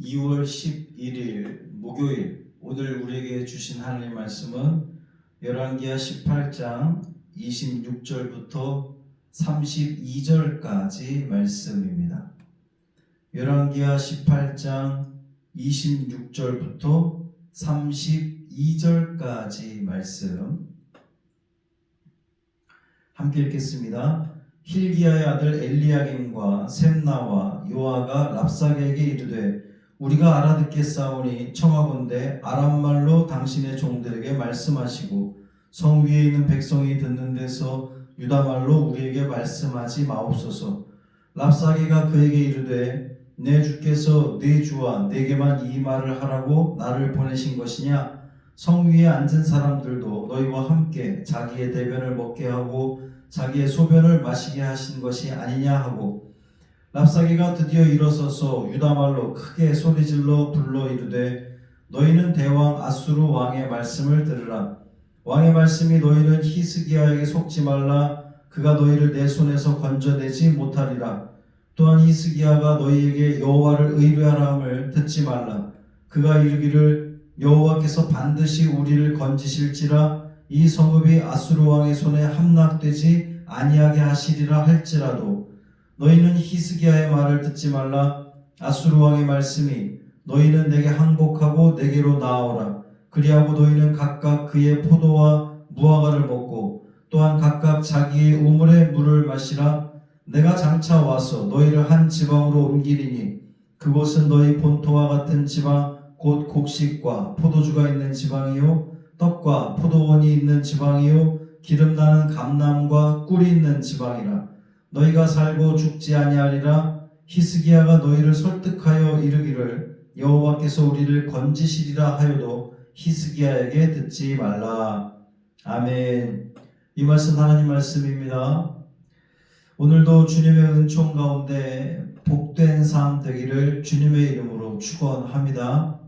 2월 11일 목요일 오늘 우리에게 주신 하나님 말씀은 열왕기하 18장 26절부터 32절까지 말씀입니다. 열왕기하 18장 26절부터 32절까지 말씀 함께 읽겠습니다. 힐기야의 아들 엘리야김과 셈나와 요아가 랍사게에게 이르되 우리가 알아듣겠사오니 청하건대 아람말로 당신의 종들에게 말씀하시고 성 위에 있는 백성이 듣는 데서 유다말로 우리에게 말씀하지 마옵소서. 랍사게가 그에게 이르되 내 주께서 내 주와 내게만 이 말을 하라고 나를 보내신 것이냐? 성 위에 앉은 사람들도 너희와 함께 자기의 대변을 먹게 하고 자기의 소변을 마시게 하신 것이 아니냐 하고 랍사기가 드디어 일어서서 유다말로 크게 소리질러 불러 이르되 너희는 대왕 아수르 왕의 말씀을 들으라. 왕의 말씀이 너희는 히스기야에게 속지 말라. 그가 너희를 내 손에서 건져내지 못하리라. 또한 히스기야가 너희에게 여호와를 의뢰하라 함을 듣지 말라. 그가 이르기를 여호와께서 반드시 우리를 건지실지라. 이 성읍이 아수르 왕의 손에 함락되지 아니하게 하시리라 할지라도 너희는 히스기야의 말을 듣지 말라. 아수르 왕의 말씀이 너희는 내게 항복하고 내게로 나아오라. 그리하고 너희는 각각 그의 포도와 무화과를 먹고 또한 각각 자기의 우물의 물을 마시라. 내가 장차 와서 너희를 한 지방으로 옮기리니 그곳은 너희 본토와 같은 지방 곧 곡식과 포도주가 있는 지방이요 떡과 포도원이 있는 지방이요 기름 나는 감남과 꿀이 있는 지방이라 너희가 살고 죽지 아니하리라. 히스기야가 너희를 설득하여 이르기를 여호와께서 우리를 건지시리라 하여도 히스기야에게 듣지 말라. 아멘. 이 말씀 하나님 말씀입니다. 오늘도 주님의 은총 가운데 복된 삶 되기를 주님의 이름으로 축원합니다.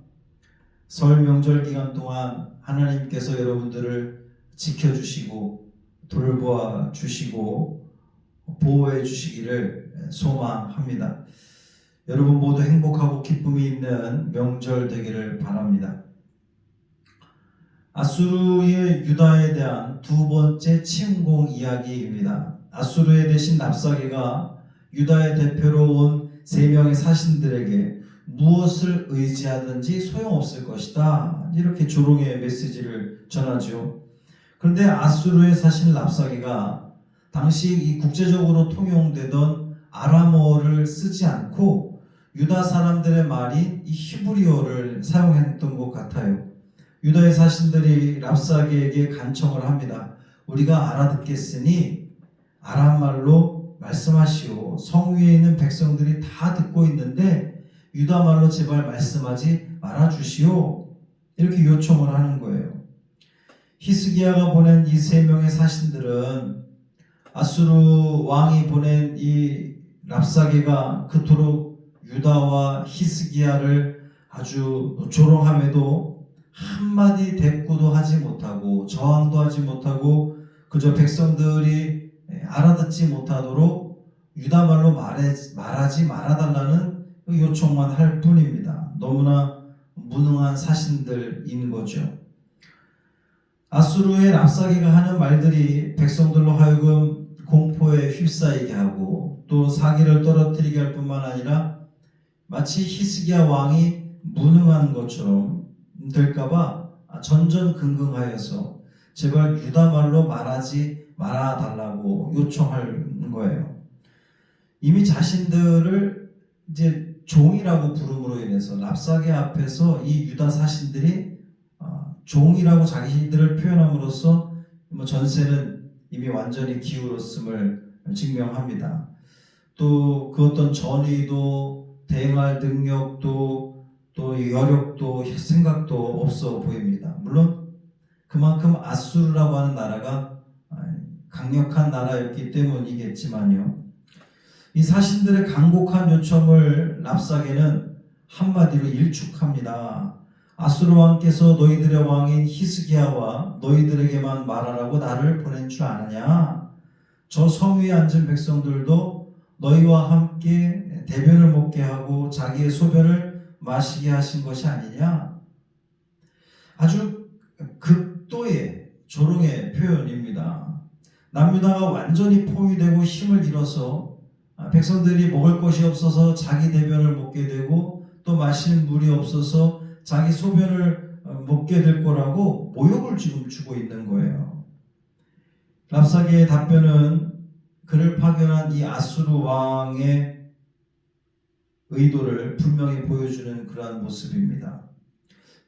설 명절 기간 동안 하나님께서 여러분들을 지켜주시고 돌보아 주시고 보호해 주시기를 소망합니다. 여러분 모두 행복하고 기쁨이 있는 명절 되기를 바랍니다. 아수르의 유다에 대한 두 번째 침공 이야기입니다. 아수르의 대신 납사게가 유다의 대표로 온 세 명의 사신들에게 무엇을 의지하든지 소용없을 것이다. 이렇게 조롱의 메시지를 전하죠. 그런데 아수르의 사신 랍사기가 당시 이 국제적으로 통용되던 아람어를 쓰지 않고 유다 사람들의 말인 이 히브리어를 사용했던 것 같아요. 유다의 사신들이 랍사기에게 간청을 합니다. 우리가 알아듣겠으니 아람 말로 말씀하시오. 성 위에 있는 백성들이 다 듣고 있는데 유다 말로 제발 말씀하지 말아 주시오. 이렇게 요청을 하는 거예요. 히스기야가 보낸 이 세 명의 사신들은 아수르 왕이 보낸 이 랍사게가 그토록 유다와 히스기야를 아주 조롱함에도 한마디 대꾸도 하지 못하고 저항도 하지 못하고 그저 백성들이 알아듣지 못하도록 유다 말로 말해, 말하지 말아달라는 그 요청만 할 뿐입니다. 너무나 무능한 사신들인 거죠. 아수르의 랍사기가 하는 말들이 백성들로 하여금 공포에 휩싸이게 하고 또 사기를 떨어뜨리게 할 뿐만 아니라 마치 히스기야 왕이 무능한 것처럼 될까봐 전전긍긍하여서 제발 유다 말로 말하지 말아 달라고 요청하는 거예요. 이미 자신들을 이제 종이라고 부름으로 인해서 랍사게 앞에서 이 유다 사신들이 어, 종이라고 자기들을 표현함으로써 뭐 전세는 이미 완전히 기울었음을 증명합니다. 또 그 어떤 전의도 대응할 능력도 또 여력도 생각도 없어 보입니다. 물론 그만큼 아수르라고 하는 나라가 강력한 나라였기 때문이겠지만요. 이 사신들의 간곡한 요청을 랍사게는 한마디로 일축합니다. 아수르 왕께서 너희들의 왕인 히스기야와 너희들에게만 말하라고 나를 보낸 줄 아느냐? 저 성 위에 앉은 백성들도 너희와 함께 대변을 먹게 하고 자기의 소변을 마시게 하신 것이 아니냐? 아주 극도의 조롱의 표현입니다. 남유다가 완전히 포위되고 힘을 잃어서 아, 백성들이 먹을 것이 없어서 자기 대변을 먹게 되고 또 마실 물이 없어서 자기 소변을 어, 먹게 될 거라고 모욕을 지금 주고 있는 거예요. 랍사게의 답변은 그를 파견한 이 아수르 왕의 의도를 분명히 보여주는 그러한 모습입니다.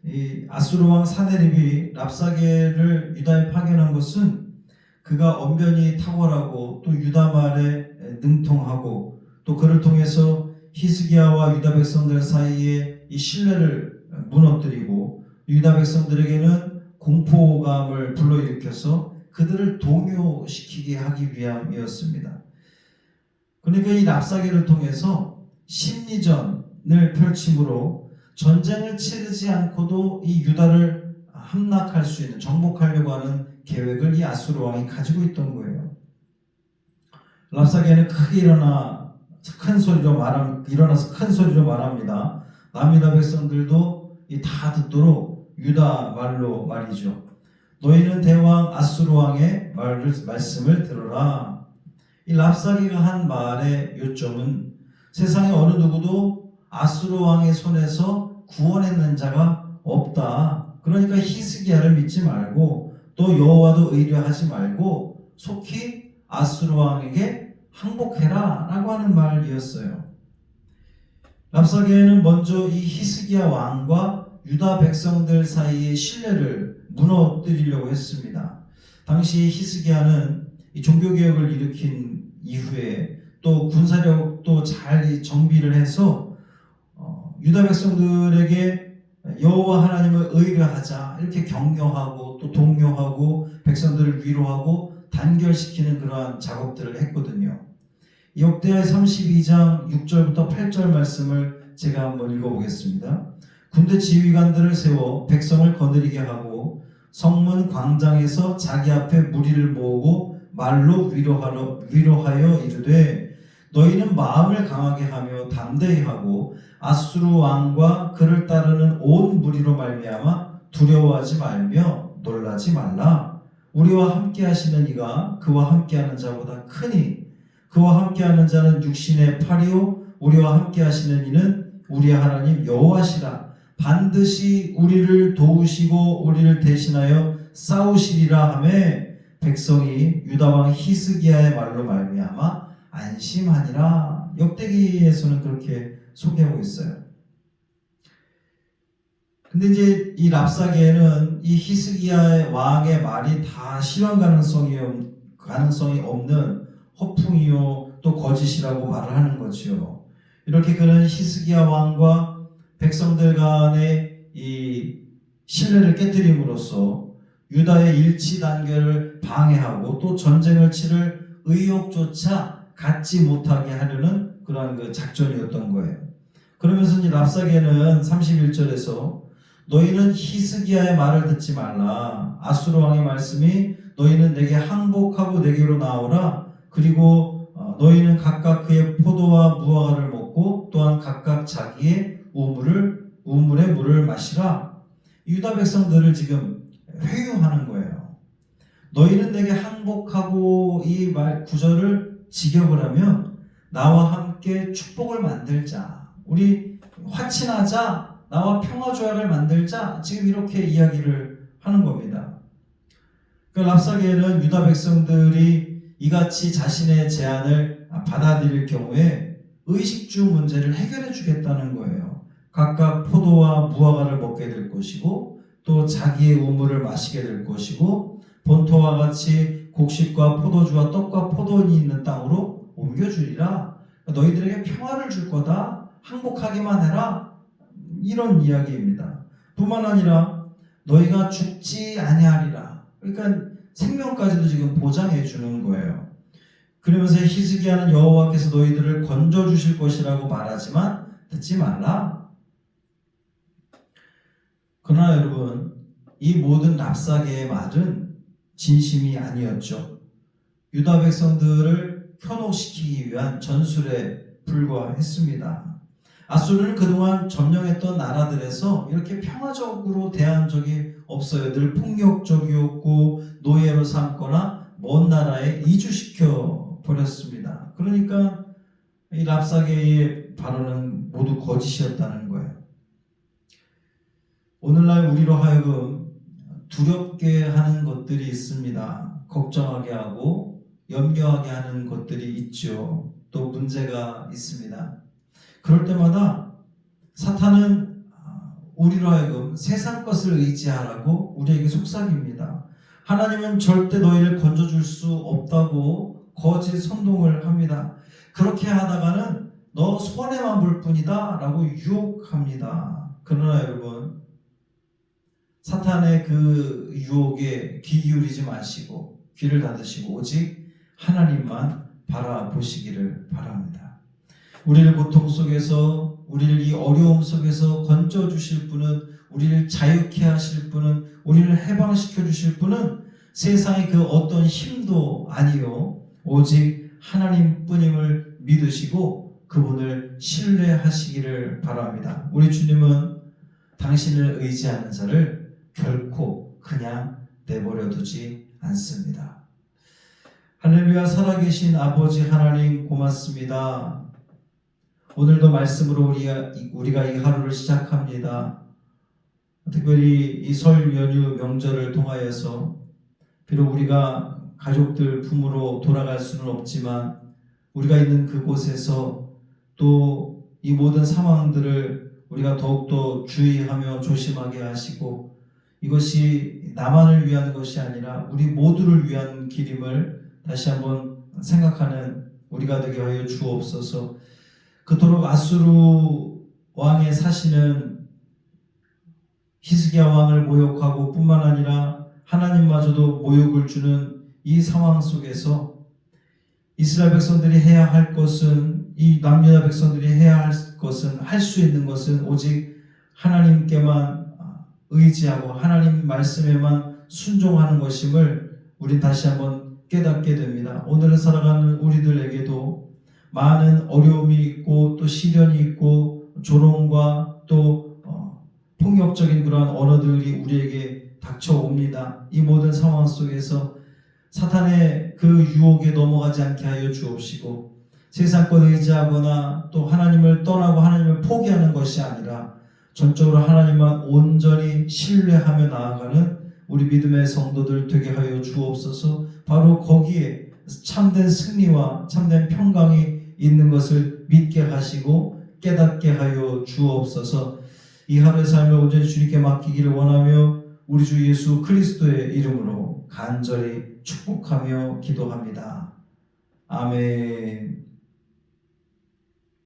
이 아수르 왕 사네립이 랍사게를 유다에 파견한 것은 그가 언변이 탁월하고 또 유다 말에 능통하고 또 그를 통해서 히스기야와 유다 백성들 사이에 이 신뢰를 무너뜨리고 유다 백성들에게는 공포감을 불러일으켜서 그들을 동요시키게 하기 위함이었습니다. 그러니까 이 랍사게를 통해서 심리전을 펼침으로 전쟁을 치르지 않고도 이 유다를 함락할 수 있는 정복하려고 하는 계획을 이 아수르 왕이 가지고 있던 거예요. 랍사게는 크게 일어나 큰 소리로 말함 일어나서 큰 소리로 말합니다. 남유다 백성들도 이 다 듣도록 유다 말로 말이죠. 너희는 대왕 아수르 왕의 말을 말씀을 들어라. 이 랍사게가 한 말의 요점은 세상에 어느 누구도 아수르 왕의 손에서 구원했는 자가 없다. 그러니까 히스기야를 믿지 말고 또 여호와도 의뢰하지 말고 속히 아수르 왕에게 항복해라라고 하는 말이었어요. 랍사게는 먼저 이 히스기야 왕과 유다 백성들 사이의 신뢰를 무너뜨리려고 했습니다. 당시 히스기야는 이 종교 개혁을 일으킨 이후에 또 군사력도 잘 정비를 해서 어, 유다 백성들에게 여호와 하나님을 의뢰하자 이렇게 격려하고 또 독려하고 백성들을 위로하고 단결시키는 그러한 작업들을 했거든요. 역대하 32장 6절부터 8절 말씀을 제가 한번 읽어보겠습니다. 군대 지휘관들을 세워 백성을 거느리게 하고 성문 광장에서 자기 앞에 무리를 모으고 말로 위로하러, 위로하여 이르되 너희는 마음을 강하게 하며 담대히 하고 아수르 왕과 그를 따르는 온 무리로 말미암아 두려워하지 말며 놀라지 말라. 우리와 함께 하시는 이가 그와 함께하는 자보다 크니 그와 함께하는 자는 육신의 팔이요 우리와 함께 하시는 이는 우리 하나님 여호와시라. 반드시 우리를 도우시고 우리를 대신하여 싸우시리라 하매 백성이 유다 왕 히스기야의 말로 말미암아 안심하니라. 역대기에서는 그렇게 소개하고 있어요. 근데 이제 이 랍사게는 이 히스기야의 왕의 말이 다 실현 가능성이 없- 가능성이 없는 허풍이요 또 거짓이라고 말을 하는 거지요. 이렇게 그는 히스기야 왕과 백성들 간의 이 신뢰를 깨뜨림으로써 유다의 일치 단결을 방해하고 또 전쟁을 치를 의욕조차 갖지 못하게 하려는 그러한 그 작전이었던 거예요. 그러면서 이 랍사게는 31절에서 너희는 히스기야의 말을 듣지 말라. 아수르 왕의 말씀이 너희는 내게 항복하고 내게로 나오라. 그리고 어, 너희는 각각 그의 포도와 무화과를 먹고 또한 각각 자기의 우물을 우물의 물을 마시라. 유다 백성들을 지금 회유하는 거예요. 너희는 내게 항복하고 이 말 구절을 직역을 하면 나와 함께 축복을 만들자. 우리 화친하자. 나와 평화 조약을 만들자. 지금 이렇게 이야기를 하는 겁니다. 그 랍사게는 유다 백성들이 이같이 자신의 제안을 받아들일 경우에 의식주 문제를 해결해 주겠다는 거예요. 각각 포도와 무화과를 먹게 될 것이고 또 자기의 우물을 마시게 될 것이고 본토와 같이 곡식과 포도주와 떡과 포도원이 있는 땅으로 옮겨주리라. 너희들에게 평화를 줄 거다. 항복하기만 해라. 이런 이야기입니다. 뿐만 아니라 너희가 죽지 아니하리라. 그러니까 생명까지도 지금 보장해 주는 거예요. 그러면서 히스기야는 여호와께서 너희들을 건져 주실 것이라고 말하지만 듣지 말라. 그러나 여러분, 이 모든 랍사계의 말은 진심이 아니었죠. 유다 백성들을 현혹시키기 위한 전술에 불과했습니다. 아수르는 그동안 점령했던 나라들에서 이렇게 평화적으로 대한 적이 없어요. 늘 폭력적이었고 노예로 삼거나 먼 나라에 이주시켜 버렸습니다. 그러니까 이 랍사게의 발언은 모두 거짓이었다는 거예요. 오늘날 우리로 하여금 두렵게 하는 것들이 있습니다. 걱정하게 하고 염려하게 하는 것들이 있죠. 또 문제가 있습니다. 그럴 때마다 사탄은 아, 우리로 하여금 세상 것을 의지하라고 우리에게 속삭입니다. 하나님은 절대 너희를 건져줄 수 없다고 거짓 선동을 합니다. 그렇게 하다가는 너 손해만 볼 뿐이다 라고 유혹합니다. 그러나 여러분, 사탄의 그 유혹에 귀 기울이지 마시고 귀를 닫으시고 오직 하나님만 바라보시기를 바랍니다. 우리를 고통 속에서 우리를 이 어려움 속에서 건져 주실 분은 우리를 자유케 하실 분은 우리를 해방시켜 주실 분은 세상의 그 어떤 힘도 아니요 오직 하나님뿐임을 믿으시고 그분을 신뢰하시기를 바랍니다. 우리 주님은 당신을 의지하는 자를 결코 그냥 내버려 두지 않습니다. 할렐루야 살아계신 아버지 하나님 고맙습니다. 오늘도 말씀으로 우리가, 우리가 이 하루를 시작합니다. 특별히 이 설 연휴 명절을 통하여서 비록 우리가 가족들 품으로 돌아갈 수는 없지만 우리가 있는 그곳에서 또 이 모든 상황들을 우리가 더욱더 주의하며 조심하게 하시고 이것이 나만을 위한 것이 아니라 우리 모두를 위한 길임을 다시 한번 생각하는 우리가 되게 하여 주옵소서. 그토록 아수르 왕의 사시는 히스기야 왕을 모욕하고 뿐만 아니라 하나님마저도 모욕을 주는 이 상황 속에서 이스라엘 백성들이 해야 할 것은 이 남유다 백성들이 해야 할 것은 할 수 있는 것은 오직 하나님께만 의지하고 하나님 말씀에만 순종하는 것임을 우리 다시 한번 깨닫게 됩니다. 오늘을 살아가는 우리들에게도 많은 어려움이 있고 또 시련이 있고 조롱과 또 어, 폭력적인 그러한 언어들이 우리에게 닥쳐옵니다. 이 모든 상황 속에서 사탄의 그 유혹에 넘어가지 않게 하여 주옵시고 세상권 의지하거나 또 하나님을 떠나고 하나님을 포기하는 것이 아니라 전적으로 하나님만 온전히 신뢰하며 나아가는 우리 믿음의 성도들 되게 하여 주옵소서. 바로 거기에 참된 승리와 참된 평강이 있는 것을 믿게 하시고 깨닫게 하여 주옵소서. 이 하루의 삶을 온전히 주님께 맡기기를 원하며 우리 주 예수 그리스도의 이름으로 간절히 축복하며 기도합니다. 아멘.